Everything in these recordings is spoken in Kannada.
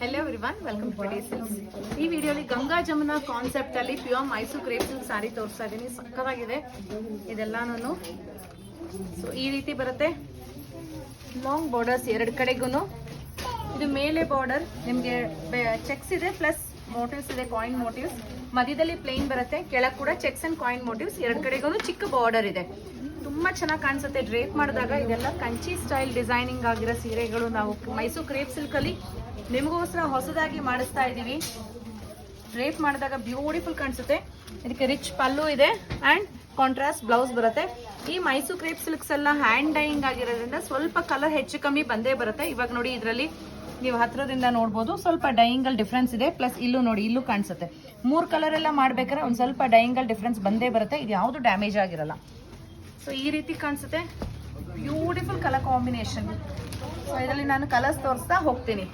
Hello everyone welcome to sils ಈ ವಿಡಿಯೋಲಿ ಗಂಗಾ ಜಮುನಾ ಕಾನ್ಸೆಪ್ಟ್ ಅಲ್ಲಿ pure Mysuru crepe silk saree ತೋರಿಸ್ತಾ ಇದ್ದೀನಿ ಸಕ್ಕತ್ತಾಗಿದೆ. ಇದೆಲ್ಲಾನು ಸೊ ಈ ರೀತಿ ಬರುತ್ತೆ. ಲಾಂಗ್ ಬಾರ್ಡರ್ಸ್ ಎರಡು ಕಡೆಗೂ ಇದು ಮೇಲೆ ಬಾರ್ಡರ್ ನಿಮಗೆ ಚೆಕ್ಸ್ ಇದೆ ಪ್ಲಸ್ ಮೋಟಿವ್ಸ್ ಇದೆ ಕಾಯಿನ್ ಮೋಟಿವ್ಸ್ ಮಧ್ಯದಲ್ಲಿ ಪ್ಲೇನ್ ಬರುತ್ತೆ. ಕೆಳಗೆ ಕೂಡ ಚೆಕ್ಸ್ ಅಂಡ್ ಕಾಯಿನ್ ಮೋಟಿವ್ಸ್ ಎರಡು ಕಡೆಗೂ ಚಿಕ್ಕ ಬಾರ್ಡರ್ ಇದೆ. ತುಂಬಾ ಚೆನ್ನಾಗಿ ಕಾಣಿಸುತ್ತೆ. ಡ್ರೇಪ್ ಮಾಡಿದಾಗ ಇದೆಲ್ಲ ಕಂಚಿ ಸ್ಟೈಲ್ ಡಿಸೈನಿಂಗ್ ಆಗಿರೋ ಸೀರೆಗಳು ನಾವು ಮೈಸೂರು ಕ್ರೇಪ್ ಸಿಲ್ಕ್ ಅಲ್ಲಿ ನಿಮಗೋಸ್ಕರ ಹೊಸದಾಗಿ ಮಾಡಿಸ್ತಾ ಇದ್ದೀವಿ. ಡ್ರೇಪ್ ಮಾಡಿದಾಗ ಬ್ಯೂಟಿಫುಲ್ ಕಾಣಿಸುತ್ತೆ. ಇದಕ್ಕೆ ರಿಚ್ ಪಲ್ಲು ಇದೆ ಅಂಡ್ ಕಾಂಟ್ರಾಸ್ಟ್ ಬ್ಲೌಸ್ ಬರುತ್ತೆ. ಈ ಮೈಸೂರು ಕ್ರೇಪ್ ಸಿಲ್ಕ್ಸ್ ಎಲ್ಲ ಹ್ಯಾಂಡ್ ಡೈಯಿಂಗ್ ಆಗಿರೋದ್ರಿಂದ ಸ್ವಲ್ಪ ಕಲರ್ ಹೆಚ್ಚು ಕಮ್ಮಿ ಬಂದೇ ಬರುತ್ತೆ. ಇವಾಗ ನೋಡಿ ಇದರಲ್ಲಿ ನೀವು ಹತ್ತಿರದಿಂದ ನೋಡ್ಬೋದು ಸ್ವಲ್ಪ ಡೈಯಿಂಗ್ ಅಲ್ಲಿ ಡಿಫ್ರೆನ್ಸ್ ಇದೆ. ಪ್ಲಸ್ ಇಲ್ಲೂ ನೋಡಿ, ಇಲ್ಲೂ ಕಾಣಿಸುತ್ತೆ. ಮೂರು ಕಲರ್ ಎಲ್ಲ ಮಾಡ್ಬೇಕಾದ್ರೆ ಒಂದು ಸ್ವಲ್ಪ ಡೈಯಿಂಗ್ ಅಲ್ಲಿ ಡಿಫ್ರೆನ್ಸ್ ಬಂದೇ ಬರುತ್ತೆ. ಇದು ಯಾವುದು ಡ್ಯಾಮೇಜ್ ಆಗಿರಲ್ಲ. ಸೊ ಈ ರೀತಿ ಕಾಣಿಸುತ್ತೆ. ಬ್ಯೂಟಿಫುಲ್ ಕಲರ್ ಕಾಂಬಿನೇಷನ್ ಸೊ ಇದರಲ್ಲಿ ನಾನು ಕಲರ್ಸ್ ತೋರಿಸ್ತಾ ಹೋಗ್ತೀನಿ.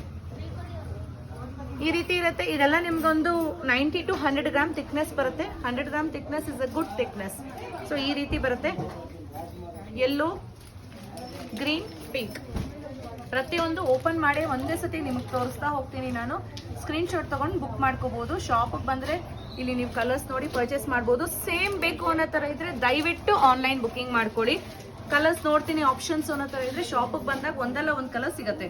ಈ ರೀತಿ ಇರುತ್ತೆ. ಇದೆಲ್ಲ ನಿಮ್ಗೊಂದು ninety to hundred gram thickness ಬರುತ್ತೆ. Hundred gram thickness is a good thickness so ಈ ರೀತಿ ಬರುತ್ತೆ. ಎಲ್ಲೋ ಗ್ರೀನ್ ಪಿಂಕ್ ಪ್ರತಿಯೊಂದು ಓಪನ್ ಮಾಡಿ ಒಂದೇ ಸತಿ ನಿಮಗೆ ತೋರಿಸ್ತಾ ಹೋಗ್ತೀನಿ ನಾನು. ಸ್ಕ್ರೀನ್ಶಾಟ್ ತೊಗೊಂಡು ಬುಕ್ ಮಾಡ್ಕೋಬೋದು. ಶಾಪಿಗೆ ಬಂದರೆ ಇಲ್ಲಿ ನೀವು ಕಲರ್ಸ್ ನೋಡಿ ಪರ್ಚೇಸ್ ಮಾಡ್ಬೋದು. ಸೇಮ್ ಬೇಕು ಅನ್ನೋ ಥರ ಇದ್ರೆ ದಯವಿಟ್ಟು ಆನ್ಲೈನ್ ಬುಕಿಂಗ್ ಮಾಡ್ಕೊಳ್ಳಿ. ಕಲರ್ಸ್ ನೋಡ್ತೀನಿ ಆಪ್ಷನ್ಸ್ ಅನ್ನೋ ಥರ ಇದ್ರೆ ಶಾಪಿಗೆ ಬಂದಾಗ ಒಂದಲ್ಲ ಒಂದು ಕಲರ್ ಸಿಗುತ್ತೆ.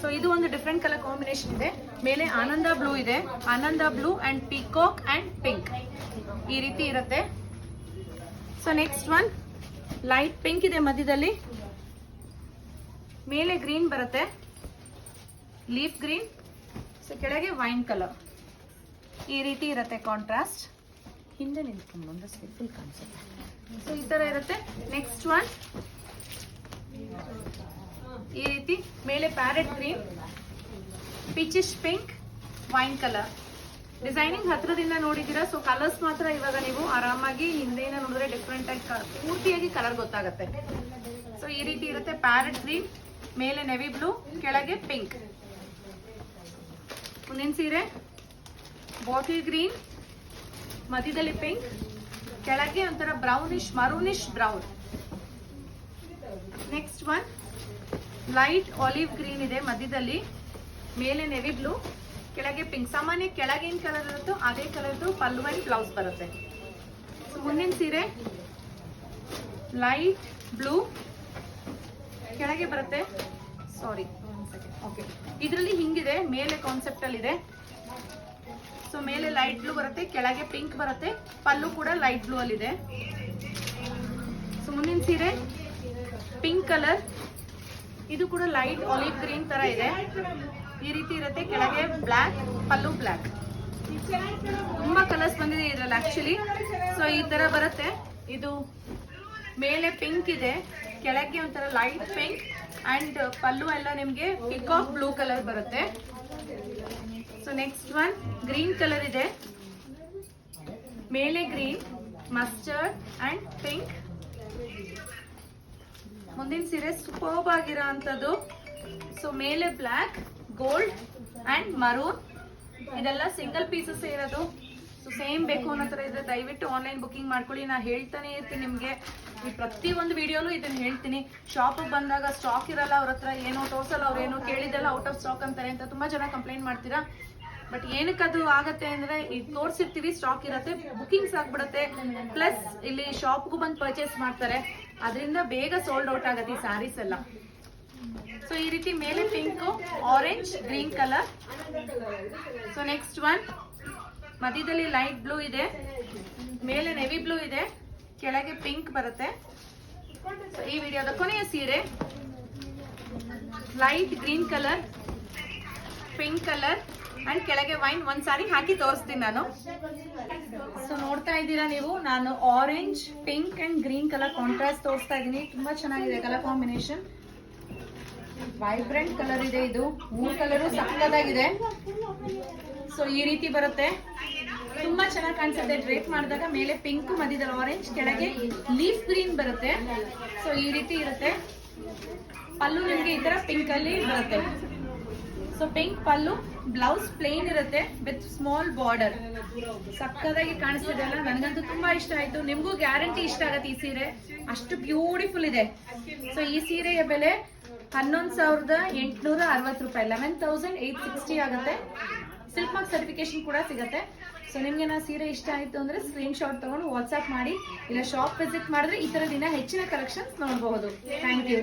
ಸೊ ಇದು ಒಂದು ಡಿಫ್ರೆಂಟ್ ಕಲರ್ ಕಾಂಬಿನೇಷನ್ ಇದೆ. ಮೇಲೆ ಆನಂದ ಬ್ಲೂ ಇದೆ. Ananda blue and peacock and pink ಈ ರೀತಿ ಇರುತ್ತೆ. So next one light pink ಇದೆ ಮಧ್ಯದಲ್ಲಿ. ಮೇಲೆ ಗ್ರೀನ್ ಬರುತ್ತೆ. ಲೀಫ್ ಗ್ರೀನ್ ಸೊ ಕೆಳಗೆ ವೈನ್ ಕಲರ್ ಈ ರೀತಿ ಇರುತ್ತೆ ಕಾಂಟ್ರಾಸ್ಟ್ ಹಿಂದೆ ನಿಂತ್ಕೊಂಡು ಒಂದು ಸಿಂಪಲ್ ಕಾಣಿಸುತ್ತೆ ಸೊ ಈ ತರ ಇರುತ್ತೆ. ನೆಕ್ಸ್ಟ್ ಒನ್ ಈ ರೀತಿ ಮೇಲೆ parrot green peachish pink wine colour designing ಹತ್ರದಿಂದ ನೋಡಿದ್ದೀರಾ? ಸೊ ಕಲರ್ಸ್ ಮಾತ್ರ ಇವಾಗ ನೀವು ಆರಾಮಾಗಿ ಹಿಂದೆಯಿಂದ ನೋಡಿದ್ರೆ ಡಿಫ್ರೆಂಟ್ ಆಗಿ ಪೂರ್ತಿಯಾಗಿ ಕಲರ್ ಗೊತ್ತಾಗುತ್ತೆ. ಸೊ ಈ ರೀತಿ ಇರುತ್ತೆ ಪ್ಯಾರೆಟ್ ಗ್ರೀನ್ ಮೇಲೆ ನೆವಿ ಬ್ಲೂ ಕೆಳಗೆ ಪಿಂಕ್ ಮುಂದಿನ ಸೀರೆ ಬಾಟಲ್ ಗ್ರೀನ್, ಮಧ್ಯದಲ್ಲಿ ಪಿಂಕ್, ಕೆಳಗೆ ಒಂಥರ brownish, maroonish brown. Next one light olive green ಇದೆ ಮಧ್ಯದಲ್ಲಿ. ಮೇಲೆ ನೆವಿ ಬ್ಲೂ ಕೆಳಗೆ ಪಿಂಕ್ ಸಾಮಾನ್ಯ ಕೆಳಗೆ ಕಲರ್ ಇರುತ್ತೋ ಅದೇ ಕಲರ್ದು ಪಲ್ಲು ಅಂಡ್ ಬ್ಲೌಸ್ ಬರುತ್ತೆ. ಮುಂದಿನ ಸೀರೆ ಲೈಟ್ ಬ್ಲೂ ಕೆಳಗೆ ಬರುತ್ತೆ. ಸಾರಿ ಓಕೆ ಇದರಲ್ಲಿ ಹಿಂಗಿದೆ, ಮೇಲೆ ಕಾನ್ಸೆಪ್ಟ್ ಅಲ್ಲಿ ಇದೆ. ಸೊ ಮೇಲೆ ಲೈಟ್ ಬ್ಲೂ ಬರುತ್ತೆ, ಕೆಳಗೆ ಪಿಂಕ್ ಬರುತ್ತೆ, ಪಲ್ಲು ಕೂಡ ಲೈಟ್ ಬ್ಲೂ ಅಲ್ಲಿ ಇದೆ ಸೊ ಮುಂದಿನ ಸೀರೆ ಪಿಂಕ್ ಕಲರ್ ಇದು ಕೂಡ ಲೈಟ್ ಆಲಿವ್ ಗ್ರೀನ್ ತರ ಇದೆ. ಈ ರೀತಿ ಇರುತ್ತೆ, ಕೆಳಗೆ ಬ್ಲ್ಯಾಕ್ ಪಲ್ಲು ಬ್ಲ್ಯಾಕ್ ತುಂಬಾ ಕಲರ್ಸ್ ಬಂದಿದೆ ಇದ್ರಲ್ಲಿ ಆಕ್ಚುಲಿ ಸೊ ಈ ತರ ಬರುತ್ತೆ. ಇದು ಮೇಲೆ ಪಿಂಕ್ ಇದೆ, ಕೆಳಗೆ ಒಂಥರ ಲೈಟ್ ಪಿಂಕ್ ಅಂಡ್ ಪಲ್ಲು ಎಲ್ಲ ನಿಮ್ಗೆ ಪಿಕಾಕ್ ಬ್ಲೂ ಕಲರ್ ಬರುತ್ತೆ. So next one green colour ಇದೆ. ಮೇಲೆ ಗ್ರೀನ್ ಮಸ್ಟರ್ಡ್ ಅಂಡ್ ಪಿಂಕ್ ಮುಂದಿನ ಸೀರೆ ಸೂಪರ್ಬ್ ಆಗಿರೋ ಅಂಥದ್ದು ಸೊ ಮೇಲೆ ಬ್ಲ್ಯಾಕ್ ಗೋಲ್ಡ್ ಅಂಡ್ ಮರೂನ್ ಇದೆಲ್ಲ ಸಿಂಗಲ್ ಪೀಸಸ್ ಇರೋದು. ಸೊ ಸೇಮ್ ಬೇಕು ಅನ್ನೋ ಥರ ಇದ್ರೆ ದಯವಿಟ್ಟು ಆನ್ಲೈನ್ ಬುಕ್ಕಿಂಗ್ ಮಾಡ್ಕೊಳ್ಳಿ. ನಾ ಹೇಳ್ತಾನೆ ಇರ್ತೀನಿ ನಿಮಗೆ. ಈ ಪ್ರತಿ ಒಂದು ಇದನ್ನು ಇದನ್ನ ಹೇಳ್ತೀನಿ. ಶಾಪಿಗೆ ಬಂದಾಗ ಸ್ಟಾಕ್ ಇರಲ್ಲ, ಅವ್ರ ಹತ್ರ ಏನೋ ತೋರ್ಸಲ್ಲ, ಅವ್ರು ಏನೋ ಕೇಳಿದೆಲ್ಲ ಔಟ್ ಆಫ್ ಸ್ಟಾಕ್ ಅಂತಾರೆ ಅಂತ. ತುಂಬಾ ಜನ ಕಂಪ್ಲೇಂಟ್ ಮಾಡ್ತೀರಾ? ಬಟ್ ಏನಕ್ಕೆ ಅದು ಆಗತ್ತೆ ಅಂದ್ರೆ ಈಗ ತೋರಿಸಿರ್ತೀವಿ ಸ್ಟಾಕ್ ಇರತ್ತೆ ಬುಕಿಂಗ್ಸ್ ಆಗ್ಬಿಡತ್ತೆ. ಪ್ಲಸ್ ಇಲ್ಲಿ ಶಾಪ್ಗೂ ಬಂದು ಪರ್ಚೇಸ್ ಮಾಡ್ತಾರೆ. ಅದರಿಂದ ಬೇಗ ಸೋಲ್ಡ್ ಔಟ್ ಆಗತ್ತೆ ಈ ಸ್ಯಾರೀಸ್ ಎಲ್ಲ. ಸೊ ಈ ರೀತಿ ಮೇಲೆ pink orange green colour so next one ಮಧ್ಯದಲ್ಲಿ ಲೈಟ್ ಬ್ಲೂ ಇದೆ. ಮೇಲೆ ನೆವಿ ಬ್ಲೂ ಇದೆ. ಕೆಳಗೆ ಪಿಂಕ್ ಬರುತ್ತೆ. ಈ ವಿಡಿಯೋದ ಕೊನೆಯ ಸೀರೆ. Light green colour pink colour and ಕೆಳಗೆ ವೈನ್ ಒಂದ್ ಸಾರಿ ಹಾಕಿ ತೋರಿಸ್ತೀನಿ ನಾನು. ಸೊ ನೋಡ್ತಾ ಇದ್ದೀರಾ ನೀವು? ನಾನು orange pink and green colour contrast ತೋರಿಸ್ತಾ ಇದ್ದೀನಿ. ತುಂಬಾ ಚೆನ್ನಾಗಿದೆ ಕಲರ್ ಕಾಂಬಿನೇಷನ್ ವೈಬ್ರೆಂಟ್ ಕಲರ್ ಇದೆ ಇದು. ಮೂರ್ ಕಲರು ಸಕ್ಕದಾಗಿದೆ ಸೊ ಈ ರೀತಿ ಬರುತ್ತೆ. ತುಂಬಾ ಚೆನ್ನಾಗಿ ಕಾಣಿಸುತ್ತೆ. ಡ್ರೇಪ್ ಮಾಡಿದಾಗ ಮೇಲೆ ಪಿಂಕ್ ಮಧ್ಯದಲ್ಲಿ ಆರೆಂಜ್ ಕೆಳಗೆ ಲೀಫ್ ಗ್ರೀನ್ ಬರುತ್ತೆ. ಸೊ ಈ ರೀತಿ ಇರುತ್ತೆ. ಪಲ್ಲು ನಿಮಗೆ ಈ ತರ ಪಿಂಕ್ ಅಲ್ಲಿ ಬರುತ್ತೆ. ಸೊ ಪಿಂಕ್ ಪಲ್ಲು ಬ್ಲೌಸ್ ಪ್ಲೇನ್ ಇರುತ್ತೆ ವಿತ್ ಸ್ಮಾಲ್ ಬಾರ್ಡರ್ ಸಕ್ಕದಾಗಿ ಕಾಣಿಸ್ತಿದೆ ಅಲ್ಲ? ನನಗಂತೂ ತುಂಬಾ ಇಷ್ಟ ಆಯ್ತು. ನಿಮಗೂ ಗ್ಯಾರಂಟಿ ಇಷ್ಟ ಆಗತ್ತೆ ಈ ಸೀರೆ. ಅಷ್ಟು ಬ್ಯೂಟಿಫುಲ್ ಇದೆ. ಸೊ ಈ ಸೀರೆಯ ಬೆಲೆ ಹನ್ನೊಂದು ಸಾವಿರದ ಎಂಟುನೂರ ಅರವತ್ತು ರೂಪಾಯಿ. ಲೆವೆನ್ ತೌಸಂಡ್ ಏಯ್ಟ್ ಸಿಕ್ಸ್ಟಿ ಆಗುತ್ತೆ. ಸಿಲ್ಕ್ ಮಾರ್ಕ್ ಸರ್ಟಿಫಿಕೇಶನ್ ಕೂಡ ಸಿಗುತ್ತೆ. ಸೊ ನಿಮ್ಗೆ ನಾ ಸೀರೆ ಇಷ್ಟ ಆಯಿತು ಅಂದರೆ ಸ್ಕ್ರೀನ್ ಶಾಟ್ ತಗೊಂಡು ವಾಟ್ಸ್ಆಪ್ ಮಾಡಿ. ಇಲ್ಲ ಶಾಪ್ ವಿಸಿಟ್ ಮಾಡಿದ್ರೆ ಈ ಥರ ದಿನ ಹೆಚ್ಚಿನ ಕಲೆಕ್ಷನ್ಸ್ ನೋಡಬಹುದು. Thank you